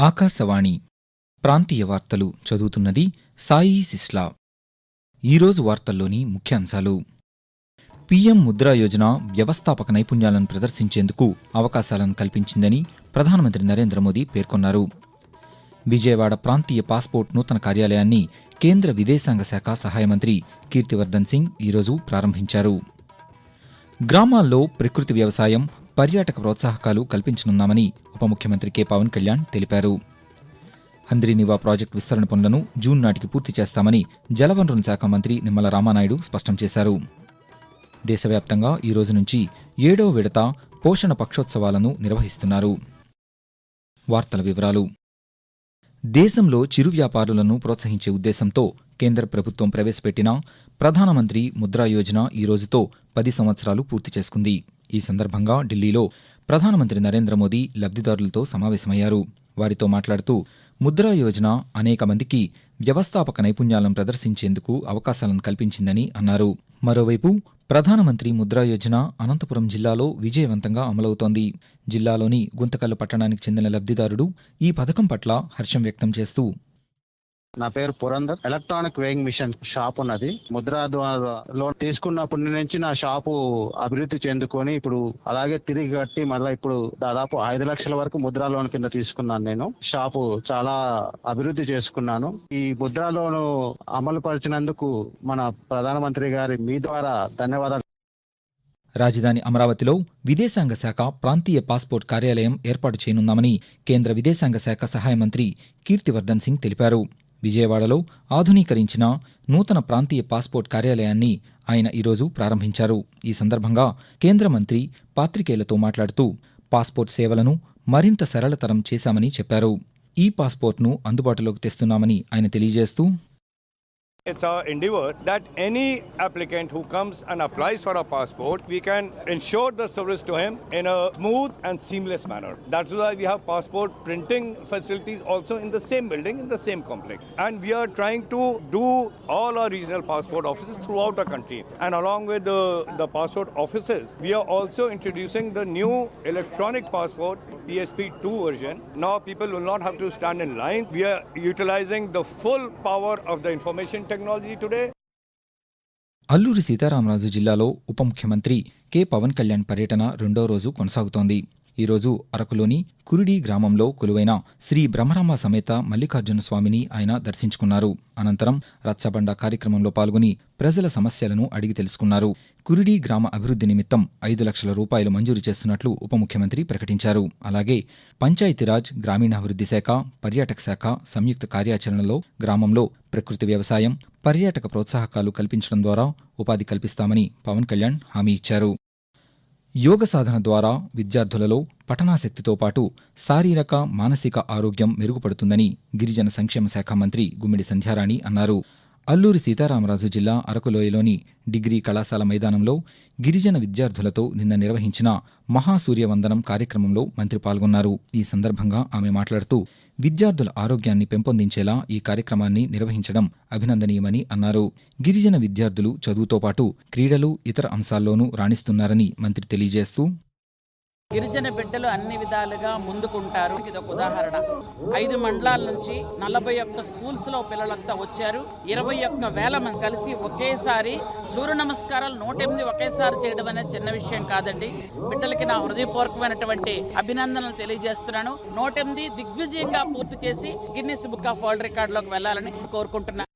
ఆకాశవాణి ప్రాంతీయ వార్తలు చదువుతున్నది సాయి సిస్లా. ఈరోజు వార్తల్లోని ముఖ్యాంశాలు. పీఎం ముద్రా యోజన వ్యవస్థాపక నైపుణ్యాలను ప్రదర్శించేందుకు అవకాశాలను కల్పించిందని ప్రధానమంత్రి నరేంద్ర మోదీ పేర్కొన్నారు. విజయవాడ ప్రాంతీయ పాస్పోర్ట్ నూతన కార్యాలయాన్ని కేంద్ర విదేశాంగ శాఖ సహాయ మంత్రి కీర్తివర్ధన్ సింగ్ ఈరోజు ప్రారంభించారు. గ్రామాల్లో ప్రకృతి వ్యవసాయం పర్యాటక ప్రోత్సాహకాలు కల్పించనున్నామని ఉప ముఖ్యమంత్రి కె. పవన్ కళ్యాణ్ తెలిపారు. హంద్రీనివా ప్రాజెక్టు విస్తరణ పనులను జూన్ నాటికి పూర్తి చేస్తామని జలవనరుల శాఖ మంత్రి నిమ్మల రామానాయుడు స్పష్టం చేశారు. దేశవ్యాప్తంగా ఈ రోజు నుంచి ఏడో విడత పోషణ పక్షోత్సవాలను నిర్వహిస్తున్నారు. వార్తల వివరాలు. దేశంలో చిరు వ్యాపారులను ప్రోత్సహించే ఉద్దేశంతో కేంద్ర ప్రభుత్వం ప్రవేశపెట్టిన ప్రధానమంత్రి ముద్రా యోజన ఈ రోజుతో పది సంవత్సరాలు పూర్తి చేసుకుంది. ఈ సందర్భంగా ఢిల్లీలో ప్రధానమంత్రి నరేంద్ర మోదీ లబ్ధిదారులతో సమావేశమయ్యారు. వారితో మాట్లాడుతూ ముద్రా యోజన అనేక మందికి వ్యవస్థాపక నైపుణ్యాలను ప్రదర్శించేందుకు అవకాశాలను కల్పించిందని అన్నారు. మరోవైపు ప్రధానమంత్రి ముద్రా యోజన అనంతపురం జిల్లాలో విజయవంతంగా అమలవుతోంది. జిల్లాలోని గుంతకల్లు పట్టణానికి చెందిన లబ్ధిదారుడు ఈ పథకం పట్ల హర్షం వ్యక్తం చేస్తూ నా పేరు Purandar electronic weighing machine shop ఉన్నది. ముద్రా ద్వారా లోన్ తీసుకున్నప్పటి నుంచి నా షాపు అభివృద్ధి చెందుకొని ఇప్పుడు అలాగే తిరిగి కట్టి మళ్ళీ ఇప్పుడు దాదాపు ఐదు లక్షల వరకు ముద్రా లోన్ కింద తీసుకున్నాను నేను. షాపు చాలా అభివృద్ధి చేసుకున్నాను. ఈ ముద్రా లోను అమలు పరిచినందుకు మన ప్రధానమంత్రి గారి మీ ద్వారా ధన్యవాదాలు. రాజధాని అమరావతిలో విదేశాంగ శాఖ ప్రాంతీయ పాస్పోర్ట్ కార్యాలయం ఏర్పాటు చేయనున్నామని కేంద్ర విదేశాంగ శాఖ సహాయ మంత్రి కీర్తివర్ధన్ సింగ్ తెలిపారు. విజయవాడలో ఆధునీకరించిన నూతన ప్రాంతీయ పాస్పోర్ట్ కార్యాలయాన్ని ఆయన ఈరోజు ప్రారంభించారు. ఈ సందర్భంగా కేంద్ర మంత్రి పాత్రికేయులతో మాట్లాడుతూ పాస్పోర్ట్ సేవలను మరింత సరళతరం చేశామని చెప్పారు. ఈ పాస్పోర్ట్ను అందుబాటులోకి తెస్తున్నామని ఆయన తెలియజేస్తూ It's our endeavor that any applicant who comes and applies for a passport, we can ensure the service to him in a smooth and seamless manner. That's why we have passport printing facilities also in the same building, in the same complex. And we are trying to do all our regional passport offices throughout the country. And along with the, the passport offices, we are also introducing the new electronic passport, PSP2 version. Now people will not have to stand in lines. We are utilizing the full power of the information technology today. Alluri Sitaramaraju జిల్లాలో ఉప ముఖ్యమంత్రి K Pawan Kalyan పర్యటన రెండో రోజు కొనసాగుతోంది ఈరోజు అరకులోని కురిడి గ్రామంలో కొలువైన శ్రీ బ్రహ్మరామ సమేత మల్లికార్జున స్వామిని ఆయన దర్శించుకున్నారు. అనంతరం రచ్చబండ కార్యక్రమంలో పాల్గొని ప్రజల సమస్యలను అడిగి తెలుసుకున్నారు. కురిడి గ్రామ అభివృద్ధి నిమిత్తం ఐదు లక్షల రూపాయలు మంజూరు చేస్తున్నట్లు ఉప ముఖ్యమంత్రి ప్రకటించారు. అలాగే పంచాయతీరాజ్ గ్రామీణాభివృద్ధి శాఖ పర్యాటక శాఖ సంయుక్త కార్యాచరణలో గ్రామంలో ప్రకృతి వ్యవసాయం పర్యాటక ప్రోత్సాహకాలు కల్పించడం ద్వారా ఉపాధి కల్పిస్తామని పవన్ కళ్యాణ్ హామీ ఇచ్చారు. యోగ సాధన ద్వారా విద్యార్థులలో పఠనాసక్తితో పాటు శారీరక మానసిక ఆరోగ్యం మెరుగుపడుతుందని గిరిజన సంక్షేమ శాఖ మంత్రి గుమ్మిడి సంధ్యారాణి అన్నారు. అల్లూరి సీతారామరాజు జిల్లా అరకులోయలోని డిగ్రీ కళాశాల మైదానంలో గిరిజన విద్యార్థులతో నిన్న నిర్వహించిన మహాసూర్యవందనం కార్యక్రమంలో మంత్రి పాల్గొన్నారు. ఈ సందర్భంగా ఆమె మాట్లాడుతూ విద్యార్థుల ఆరోగ్యాన్ని పెంపొందించేలా ఈ కార్యక్రమాన్ని నిర్వహించడం అభినందనీయమని అన్నారు. గిరిజన విద్యార్థులు చదువుతో పాటు క్రీడలు ఇతర అంశాల్లోనూ రాణిస్తున్నారని మంత్రి తెలియజేస్తూ గిరిజన బిడ్డలు అన్ని విధాలుగా ముందుకుంటారు. ఇది ఒక ఉదాహరణ. ఐదు మండలాల నుంచి నలభై ఒక్క స్కూల్స్లో పిల్లలంతా వచ్చారు. ఇరవై ఒక్క వేల మంది కలిసి ఒకేసారి సూర్య నమస్కారాలు నూట ఎనిమిది ఒకేసారి చేయడం అనేది చిన్న విషయం కాదండి. బిడ్డలకి నా హృదయపూర్వకమైనటువంటి అభినందనలు తెలియజేస్తున్నాను. నూట ఎనిమిది దిగ్విజయంగా పూర్తి చేసి గిన్నిస్ బుక్ ఆఫ్ వరల్డ్ రికార్డులోకి వెళ్ళాలని కోరుకుంటున్నాను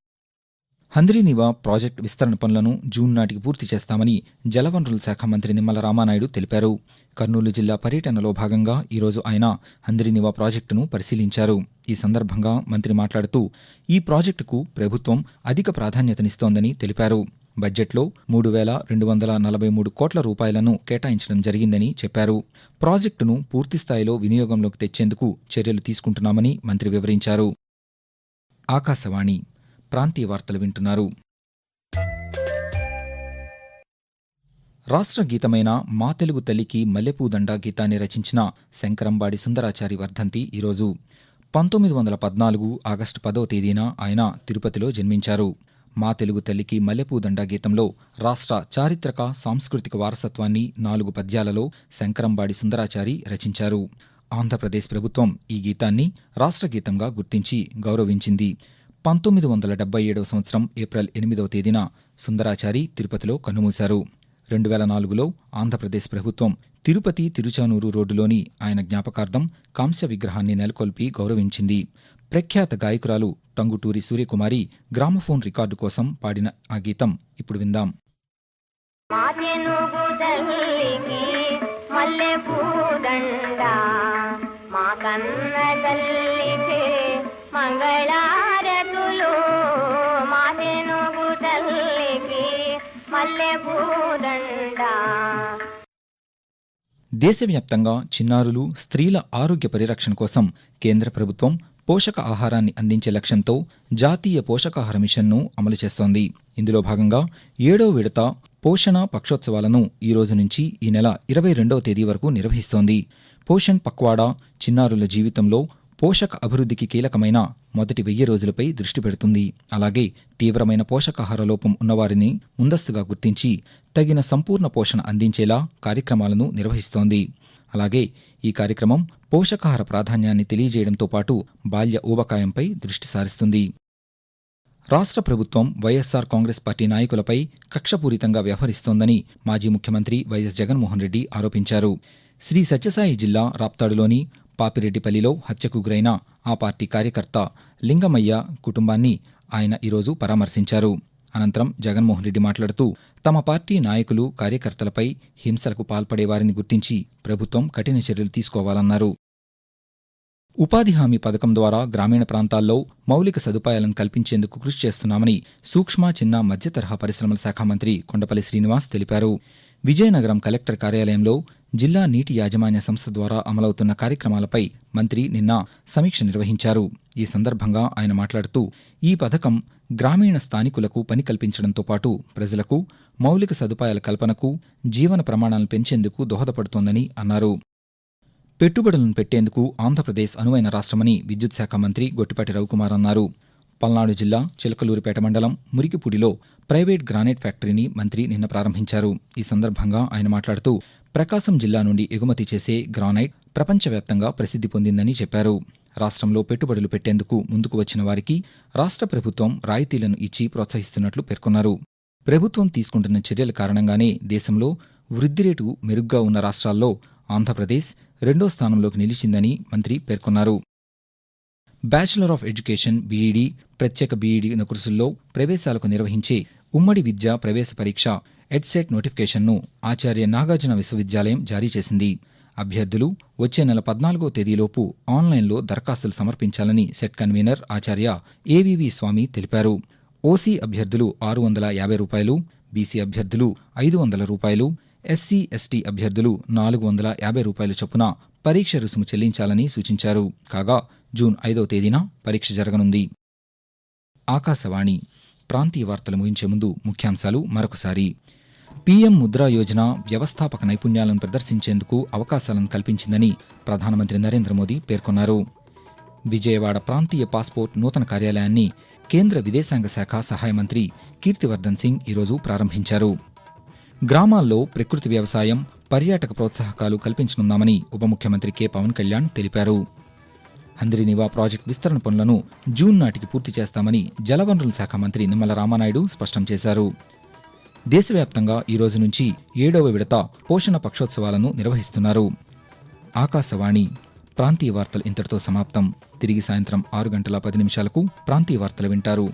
హంద్రీనివా ప్రాజెక్టు విస్తరణ పనులను జూన్ నాటికి పూర్తి చేస్తామని జలవనరుల శాఖ మంత్రి నిమ్మల రామానాయుడు తెలిపారు. కర్నూలు జిల్లా పర్యటనలో భాగంగా ఈరోజు ఆయన హంద్రీనివా ప్రాజెక్టును పరిశీలించారు. ఈ సందర్భంగా మంత్రి మాట్లాడుతూ ఈ ప్రాజెక్టుకు ప్రభుత్వం అధిక ప్రాధాన్యతనిస్తోందని తెలిపారు. బడ్జెట్లో మూడు వేల రెండు వందల నలభై మూడు కోట్ల రూపాయలను కేటాయించడం జరిగిందని చెప్పారు. ప్రాజెక్టును పూర్తిస్థాయిలో వినియోగంలోకి తెచ్చేందుకు చర్యలు తీసుకుంటున్నామని మంత్రి వివరించారు. ఆకాశవాణి ప్రాంతీయ వార్తలు వింటున్నారు. రాష్ట్ర గీతమైన మా తెలుగు తల్లికి మల్లెపూదండ గీతాన్ని రచించిన శంకరంబాడి సుందరాచారి వర్ధంతి ఈరోజు. పంతొమ్మిది వందల పద్నాలుగు ఆగస్టు పదో తేదీన ఆయన తిరుపతిలో జన్మించారు. మా తెలుగు తల్లికి మల్లెపూదండ గీతంలో రాష్ట్ర చారిత్రక సాంస్కృతిక వారసత్వాన్ని నాలుగు పద్యాలలో శంకరంబాడి సుందరాచారి రచించారు. ఆంధ్రప్రదేశ్ ప్రభుత్వం ఈ గీతాన్ని రాష్ట్ర గీతంగా గుర్తించి గౌరవించింది. పంతొమ్మిది వందల డెబ్బై ఏడవ సంవత్సరం ఏప్రిల్ ఎనిమిదవ తేదీన సుందరాచారి తిరుపతిలో కన్నుమూశారు. రెండు వేల నాలుగులో ఆంధ్రప్రదేశ్ ప్రభుత్వం తిరుపతి తిరుచానూరు రోడ్డులోని ఆయన జ్ఞాపకార్థం కాంస్య విగ్రహాన్ని నెలకొల్పి గౌరవించింది. ప్రఖ్యాత గాయకురాలు టంగుటూరి సూర్యకుమారి గ్రామఫోన్ రికార్డు కోసం పాడిన ఆ గీతం ఇప్పుడు విందాం. మాతెనుగు దేశవ్యాప్తంగా చిన్నారులు స్త్రీల ఆరోగ్య పరిరక్షణ కోసం కేంద్ర ప్రభుత్వం పోషక ఆహారాన్ని అందించే లక్ష్యంతో జాతీయ పోషకాహార మిషన్ను అమలు చేస్తోంది. ఇందులో భాగంగా ఏడో విడత పోషణ పక్షోత్సవాలను ఈ రోజు నుంచి ఈ నెల ఇరవై రెండవ తేదీ వరకు నిర్వహిస్తోంది. పోషణ్ పక్వాడా చిన్నారుల జీవితంలో పోషక అభివృద్ధికి కీలకమైన మొదటి వెయ్యి రోజులపై దృష్టి పెడుతుంది. అలాగే తీవ్రమైన పోషకాహార లోపం ఉన్నవారిని ముందస్తుగా గుర్తించి తగిన సంపూర్ణ పోషణ అందించేలా కార్యక్రమాలను నిర్వహిస్తోంది. అలాగే ఈ కార్యక్రమం పోషకాహార ప్రాధాన్యాన్ని తెలియజేయడంతో పాటు బాల్య ఊబకాయంపై దృష్టి సారిస్తుంది. రాష్ట్ర ప్రభుత్వం వైఎస్సార్ కాంగ్రెస్ పార్టీ నాయకులపై కక్షపూరితంగా వ్యవహరిస్తోందని మాజీ ముఖ్యమంత్రి వైఎస్ జగన్మోహన్ రెడ్డి ఆరోపించారు. శ్రీ సత్యసాయి జిల్లా రాప్తాడులోని పాపిరెడ్డిపల్లిలో హత్యకు గురైన ఆ పార్టీ కార్యకర్త లింగమయ్య కుటుంబాన్ని ఆయన ఈరోజు పరామర్శించారు. అనంతరం జగన్మోహన్ రెడ్డి మాట్లాడుతూ తమ పార్టీ నాయకులు కార్యకర్తలపై హింసలకు పాల్పడే వారిని గుర్తించి ప్రభుత్వం కఠిన చర్యలు తీసుకోవాలన్నారు. ఉపాధి హామీ పథకం ద్వారా గ్రామీణ ప్రాంతాల్లో మౌలిక సదుపాయాలను కల్పించేందుకు కృషి చేస్తున్నామని సూక్ష్మ చిన్న మధ్య తరహా పరిశ్రమల శాఖ మంత్రి కొండపల్లి శ్రీనివాస్ తెలిపారు. విజయనగరం కలెక్టర్ కార్యాలయంలో జిల్లా నీటి యాజమాన్య సంస్థ ద్వారా అమలవుతున్న కార్యక్రమాలపై మంత్రి నిన్న సమీక్ష నిర్వహించారు. ఈ సందర్భంగా ఆయన మాట్లాడుతూ ఈ పథకం గ్రామీణ స్థానికులకు పని కల్పించడంతో పాటు ప్రజలకు మౌలిక సదుపాయాల కల్పనకు జీవన ప్రమాణాలను పెంచేందుకు దోహదపడుతోందని అన్నారు. పెట్టుబడులను పెట్టేందుకు ఆంధ్రప్రదేశ్ అనువైన రాష్ట్రమని విద్యుత్ శాఖ మంత్రి గొట్టిపాటి రవికుమార్ అన్నారు. పల్నాడు జిల్లా చిలకలూరిపేట మండలం మురికిపూడిలో ప్రైవేట్ గ్రానైట్ ఫ్యాక్టరీని మంత్రి నిన్న ప్రారంభించారు. ఈ సందర్భంగా ఆయన మాట్లాడుతూ ప్రకాశం జిల్లా నుండి ఎగుమతి చేసే గ్రానైట్ ప్రపంచవ్యాప్తంగా ప్రసిద్ధి పొందిందని చెప్పారు. రాష్ట్రంలో పెట్టుబడులు పెట్టేందుకు ముందుకు వచ్చిన వారికి రాష్ట్ర ప్రభుత్వం రాయితీలను ఇచ్చి ప్రోత్సహిస్తున్నట్లు పేర్కొన్నారు. ప్రభుత్వం తీసుకుంటున్న చర్యల కారణంగానే దేశంలో వృద్ధి రేటు మెరుగ్గా ఉన్న రాష్ట్రాల్లో ఆంధ్రప్రదేశ్ రెండో స్థానంలోకి నిలిచిందని మంత్రి పేర్కొన్నారు. బ్యాచిలర్ ఆఫ్ ఎడ్యుకేషన్ బీఈడీ ప్రత్యేక బీఈడీ నకురుసుల్లో ప్రవేశాలకు నిర్వహించే ఉమ్మడి విద్యా ప్రవేశ పరీక్ష ఎడ్సెట్ నోటిఫికేషన్ను ఆచార్య నాగార్జున విశ్వవిద్యాలయం జారీ చేసింది. అభ్యర్థులు వచ్చే నెల పద్నాలుగో తేదీలోపు ఆన్లైన్లో దరఖాస్తులు సమర్పించాలని సెట్ కన్వీనర్ ఆచార్య ఏవివి స్వామి తెలిపారు. ఓసీ అభ్యర్థులు ఆరు వందల యాభై రూపాయలు బీసీ అభ్యర్థులు ఐదు వందల రూపాయలు ఎస్సీ ఎస్టీ అభ్యర్థులు నాలుగు వందల యాభై రూపాయల చొప్పున పరీక్ష రుసుము చెల్లించాలని సూచించారు. కాగా జూన్ ఐదో తేదీన పరీక్ష జరగనుంది. ఆకాశవాణి ప్రాంతీయ వార్తలు ముగించే ముందు ముఖ్యాంశాలు మరొకసారి. పీఎం ముద్రా యోజన వ్యవస్థాపక నైపుణ్యాలను ప్రదర్శించేందుకు అవకాశాలను కల్పించిందని ప్రధానమంత్రి నరేంద్ర మోదీ పేర్కొన్నారు. విజయవాడ ప్రాంతీయ పాస్పోర్ట్ నూతన కార్యాలయాన్ని కేంద్ర విదేశాంగ శాఖ సహాయ మంత్రి కీర్తివర్ధన్ సింగ్ ఈరోజు ప్రారంభించారు. గ్రామాల్లో ప్రకృతి వ్యవసాయం పర్యాటక ప్రోత్సాహకాలు కల్పించనున్నామని ఉప ముఖ్యమంత్రి కె. పవన్ కళ్యాణ్ తెలిపారు. హంద్రినివా ప్రాజెక్టు విస్తరణ పనులను జూన్ నాటికి పూర్తి చేస్తామని జలవనరుల శాఖ మంత్రి నిమ్మల రామానాయుడు స్పష్టం చేశారు. దేశవ్యాప్తంగా ఈ రోజు నుంచి ఏడవ విడత పోషణ పక్షోత్సవాలను నిర్వహిస్తున్నారు. ఆకాశవాణి ప్రాంతీయ వార్తలు ఇంతటితో సమాప్తం. తిరిగి సాయంత్రం ఆరు గంటల పది నిమిషాలకు ప్రాంతీయ వార్తలు వింటారు.